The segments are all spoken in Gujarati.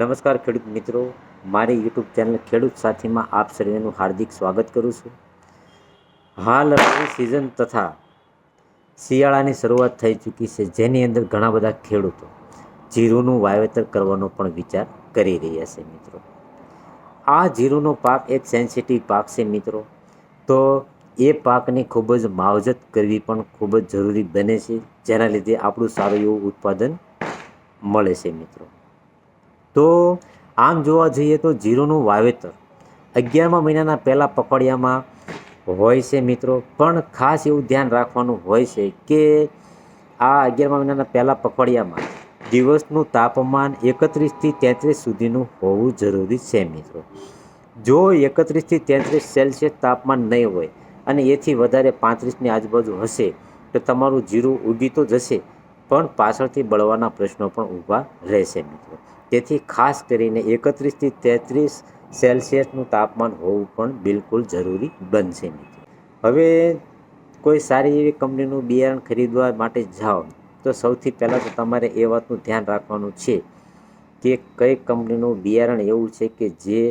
નમસ્કાર ખેડૂત મિત્રો. મારી યુટ્યુબ ચેનલ ખેડૂત સાથીમાં આપ સર્વેનું હાર્દિક સ્વાગત કરું છું. હાલ રવિ સિઝન તથા શિયાળાની શરૂઆત થઈ ચૂકી છે. જેની અંદર ઘણા બધા ખેડૂતો જીરુનું વાવેતર કરવાનો પણ વિચાર કરી રહ્યા છે મિત્રો. આ જીરુનો પાક એક સેન્સિટિવ પાક છે મિત્રો. તો એ પાકની ખૂબ જ માવજત કરવી પણ ખૂબ જ જરૂરી બને છે. જેના લીધે આપણું સારું એવું ઉત્પાદન મળે છે મિત્રો. તો આમ જોવા જઈએ તો જીરુંનું વાવેતર અગિયારમા મહિનાના પહેલાં પખવાડિયામાં હોય છે મિત્રો. પણ ખાસ એવું ધ્યાન રાખવાનું હોય છે કે આ અગિયારમા મહિનાના પહેલાં પખવાડિયામાં દિવસનું તાપમાન એકત્રીસથી તેત્રીસ સુધીનું હોવું જરૂરી છે મિત્રો. જો એકત્રીસથી તેત્રીસ સેલ્સિયસ તાપમાન નહીં હોય અને એથી વધારે પાંત્રીસની આજુબાજુ હશે, તો તમારું જીરું ઉગી તો જશે પણ પાછળથી બળવાના પ્રશ્નો પણ ઊભા રહેશે મિત્રો. તેથી ખાસ કરીને એકત્રીસથી તેત્રીસ સેલ્સિયસનું તાપમાન હોવું પણ બિલકુલ જરૂરી બનશે મિત્રો. હવે કોઈ સારી એવી કંપનીનું બિયારણ ખરીદવા માટે જાઓ, તો સૌથી પહેલાં તો તમારે એ વાતનું ધ્યાન રાખવાનું છે કે કઈ કંપનીનું બિયારણ એવું છે કે જે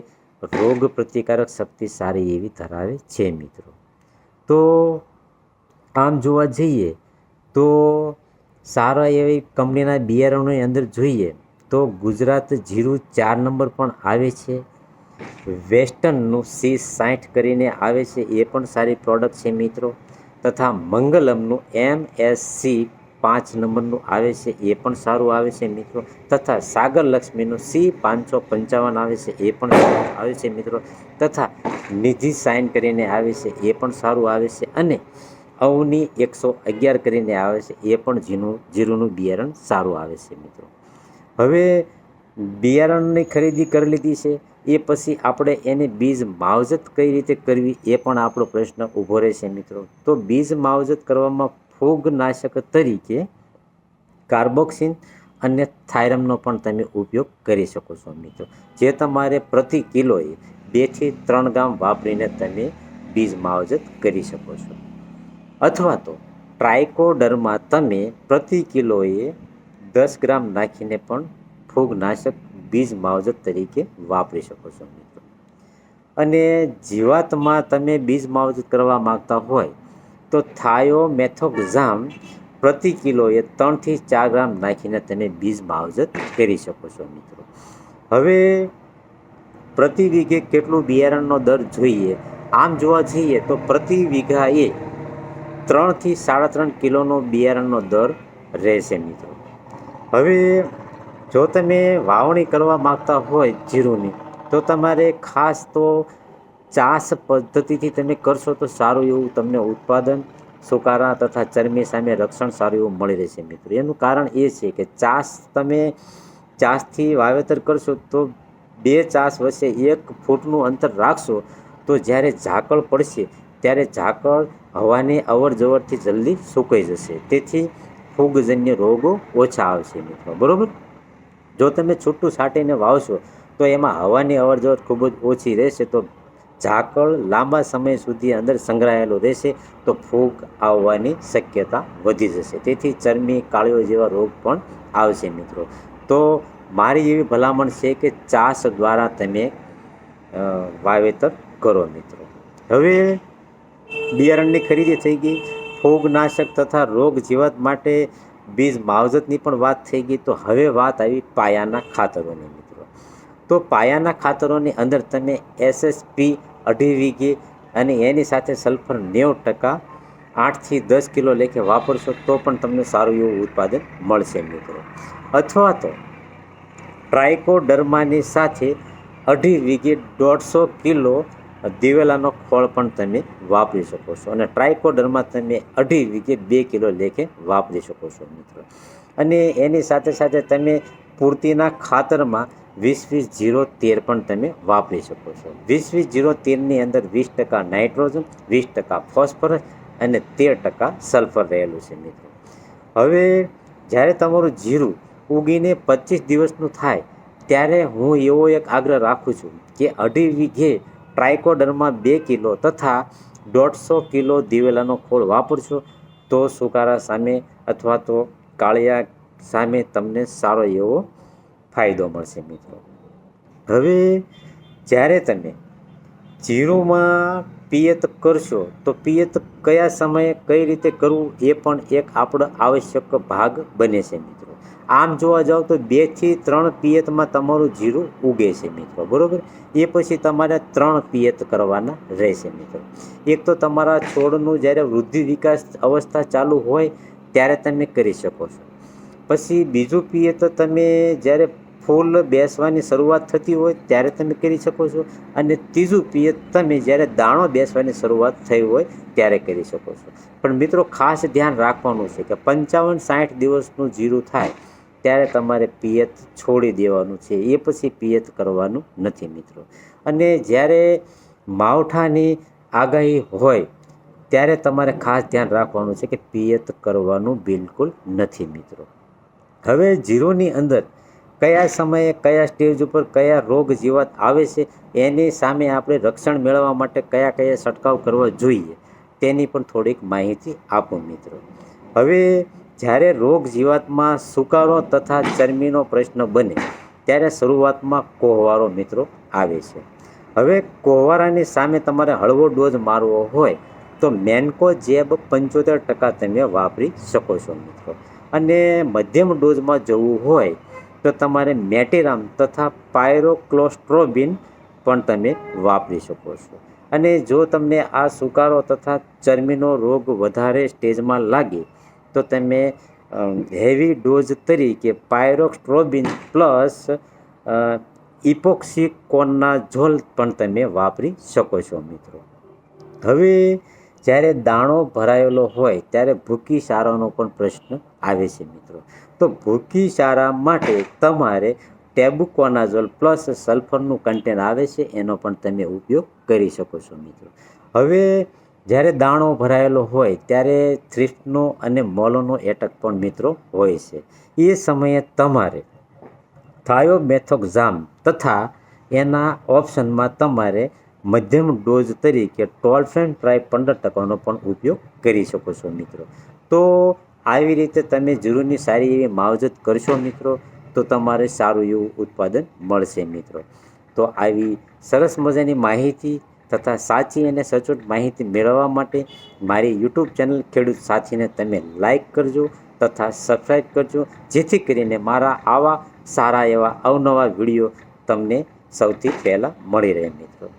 રોગ પ્રતિકારક શક્તિ સારી એવી ધરાવે છે મિત્રો. તો આમ જોવા જઈએ તો સારા એવી કંપનીના બિયારણોની અંદર જોઈએ તો ગુજરાત જીરું ચાર નંબર પણ આવે છે. વેસ્ટર્નનું સી સાઠ કરીને આવે છે. એ પણ સારી પ્રોડક્ટ છે મિત્રો. તથા મંગલમનું એમ એસ સી પાંચ નંબરનું આવે છે. એ પણ સારું આવે છે મિત્રો. તથા સાગર લક્ષ્મીનું સી પાંચસો પંચાવન આવે છે. એ પણ સારું આવે છે મિત્રો. તથા નિધિ સાઇન કરીને આવે છે. એ પણ સારું આવે છે. અને અવની એકસો અગિયાર કરીને આવે છે, એ પણ જીનું જીરુંનું બિયારણ સારું આવે છે મિત્રો. હવે બિયારણની ખરીદી કરી લીધી છે, એ પછી આપણે એને બીજ માવજત કઈ રીતે કરવી, એ પણ આપણો પ્રશ્ન ઊભો રહેશે મિત્રો. તો બીજ માવજત કરવામાં ફૂગનાશક તરીકે કાર્બોક્સિન અને થાયરમનો પણ તમે ઉપયોગ કરી શકો છો મિત્રો. જે તમારે પ્રતિ કિલોએ બેથી ત્રણ ગ્રામ વાપરીને તમે બીજ માવજત કરી શકો છો. અથવા તો ટ્રાયકોડરમાં તમે પ્રતિ કિલોએ દસ ગ્રામ નાખીને પણ ફૂગનાશક બીજ માવજત તરીકે વાપરી શકો છો મિત્રો. અને જીવાતમાં તમે બીજ માવજત કરવા માગતા હોય તો થાયોમેથોક્ઝામ પ્રતિ કિલોએ ત્રણથી ચાર ગ્રામ નાખીને તમે બીજ માવજત કરી શકો છો મિત્રો. હવે પ્રતિ વીઘે કેટલું બિયારણનો દર જોઈએ? આમ જોવા જઈએ તો પ્રતિ વીઘાએ ત્રણથી સાડા ત્રણ કિલોનો બિયારણનો દર રહેશે મિત્રો. હવે જો તમે વાવણી કરવા માગતા હોય જીરુંની, તો તમારે ખાસ તો ચાસ પદ્ધતિથી તમે કરશો તો સારું એવું તમને ઉત્પાદન, સુકારા તથા ચરમી સામે રક્ષણ સારું એવું મળી રહેશે મિત્રો. એનું કારણ એ છે કે ચાસ તમે ચાસથી વાવેતર કરશો તો બે ચાસ વચ્ચે એક ફૂટનું અંતર રાખશો તો જ્યારે ઝાકળ પડશે ત્યારે ઝાકળ હવાની અવર જવરથી જલ્દી સુકાઈ જશે. તેથી ફૂગજન્ય રોગો ઓછા આવશે મિત્રો. બરાબર? જો તમે છૂટું છાંટીને વાવશો, તો એમાં હવાની અવર જવર ખૂબ જ ઓછી રહેશે. તો ઝાકળ લાંબા સમય સુધી અંદર સંગ્રહાયેલું રહેશે, તો ફૂગ આવવાની શક્યતા વધી જશે. તેથી ચરમી કાળીઓ જેવા રોગ પણ આવશે મિત્રો. તો મારી એવી ભલામણ છે કે ચાસ દ્વારા તમે વાવેતર કરો મિત્રો. હવે બિયારણની ખરીદી થઈ ગઈ. ફૂગનાશક તથા રોગ જીવાત માટે બીજ માવજતની પણ વાત થઈ ગઈ. તો હવે વાત આવી પાયાના ખાતરોની મિત્રો. તો પાયાના ખાતરોની અંદર તમે એસએસપી અઢી વીઘે અને એની સાથે સલ્ફર નેવું ટકા, આઠથી દસ કિલો લેખે વાપરશો તો પણ તમને સારું એવું ઉત્પાદન મળશે મિત્રો. અથવા તો ટ્રાયકોડર્માની સાથે અઢી વીઘે દોઢસો કિલો દિવેલાનો ખોળ પણ તમે વાપરી શકો છો. અને ટ્રાયકોડરમાં તમે અઢી વીઘે બે કિલો લેખે વાપરી શકો છો મિત્રો. અને એની સાથે સાથે તમે પૂર્તિના ખાતરમાં વીસ વીસ જીરો તેર પણ તમે વાપરી શકો છો. વીસ વીસ જીરો તેરની અંદર વીસ ટકા નાઇટ્રોજન, વીસ ટકા ફોસ્ફરસ અને તેર ટકા સલ્ફર રહેલું છે મિત્રો. હવે જ્યારે તમારું જીરું ઉગીને પચીસ દિવસનું થાય, ત્યારે હું એવો એક આગ્રહ રાખું છું કે અઢી વીઘે ટ્રાયકોડરમાં બે કિલો તથા દોઢસો કિલો દિવેલાનો ખોળ વાપરશો, તો સુકારા સામે અથવા તો કાળિયા સામે તમને સારો એવો ફાયદો મળશે મિત્રો. હવે જ્યારે તમે જીરુમાં પિયત કરશો, તો પિયત કયા સમયે કઈ રીતે કરવું એ પણ એક આપણો આવશ્યક ભાગ બને છે મિત્રો. આમ જોવા જાવ તો બેથી ત્રણ પિયતમાં તમારું જીરું ઉગે છે મિત્રો, બરાબર? એ પછી તમારે ત્રણ પિયત કરવાના રહેશે મિત્રો. એક તો તમારા છોડનું જ્યારે વૃદ્ધિ વિકાસ અવસ્થા ચાલુ હોય, ત્યારે તમે કરી શકો છો. પછી બીજું પિયત તમે જ્યારે ફૂલ બેસવાની શરૂઆત થતી હોય ત્યારે તમે કરી શકો છો. અને ત્રીજું પિયત, તમે જ્યારે દાણો બેસવાની શરૂઆત થઈ હોય ત્યારે કરી શકો છો. પણ મિત્રો, ખાસ ધ્યાન રાખવાનું છે કે પંચાવન સાઠ દિવસનું જીરું થાય ત્યારે તમારે પિયત છોડી દેવાનું છે. એ પછી પિયત કરવાનું નથી મિત્રો. અને જ્યારે માવઠાની આગાહી હોય ત્યારે તમારે ખાસ ધ્યાન રાખવાનું છે કે પિયત કરવાનું બિલકુલ નથી મિત્રો. હવે જીરોની અંદર કયા સમયે કયા સ્ટેજ ઉપર કયા રોગ જીવાત આવે છે, એની સામે આપણે રક્ષણ મેળવવા માટે કયા કયા છંટકાવ કરવા જોઈએ, તેની પણ થોડીક માહિતી આપો મિત્રો. હવે જ્યારે રોગ જીવાતમાં સુકારો તથા ચરમીનો પ્રશ્ન બને, ત્યારે શરૂઆતમાં કોહવારો મિત્રો આવે છે. હવે કોહવારાની સામે તમારે હળવો ડોઝ મારવો હોય, તો મેન્કો જેબ પંચોતેર ટકા તમે વાપરી શકો છો મિત્રો. અને મધ્યમ ડોઝમાં જવું હોય તો તમારે મેટેરામ તથા પાયરોક્લોસ્ટ્રોબિન પણ તમે વાપરી શકો છો. અને જો તમને આ સુકારો તથા ચરબીનો રોગ વધારે સ્ટેજમાં લાગે, તો તમે હેવી ડોઝ તરીકે પાયરોક્સ્ટ્રોબિન પ્લસ ઇપોક્સિકોનના ઝોલ પણ તમે વાપરી શકો છો મિત્રો. હવે જ્યારે દાણો ભરાયેલો હોય, ત્યારે ભૂકી સારાનો પણ પ્રશ્ન આવે છે મિત્રો. તો ભૂકી સારા માટે તમારે ટેબુકોનાઝોલ પ્લસ સલ્ફરનું કન્ટેન આવે છે, એનો પણ તમે ઉપયોગ કરી શકો છો મિત્રો. હવે જ્યારે દાણો ભરાયેલો હોય, ત્યારે થ્રિફ્ટનો અને મોલોનો એટક પણ મિત્રો હોય છે. એ સમયે તમારે થાયોમેથોક્ઝામ તથા એના ઓપ્શનમાં તમારે મધ્યમ ડોઝ તરીકે ટોલફેન ટ્રાય પંદર ટકાનો પણ ઉપયોગ કરી શકો છો મિત્રો. તો આવી રીતે તમે જરૂરની સારી એવી માવજત કરશો મિત્રો, તો તમારે સારું એવું ઉત્પાદન મળશે મિત્રો. તો આવી સરસ મજાની માહિતી તથા સાચી અને સચોટ માહિતી મેળવવા માટે મારી યુટ્યુબ ચેનલ ખેડૂત સાથીને તમે લાઈક કરજો તથા સબસ્ક્રાઈબ કરજો, જેથી કરીને મારા આવા સારા એવા અવનવા વીડિયો તમને સૌથી પહેલાં મળી રહે મિત્રો.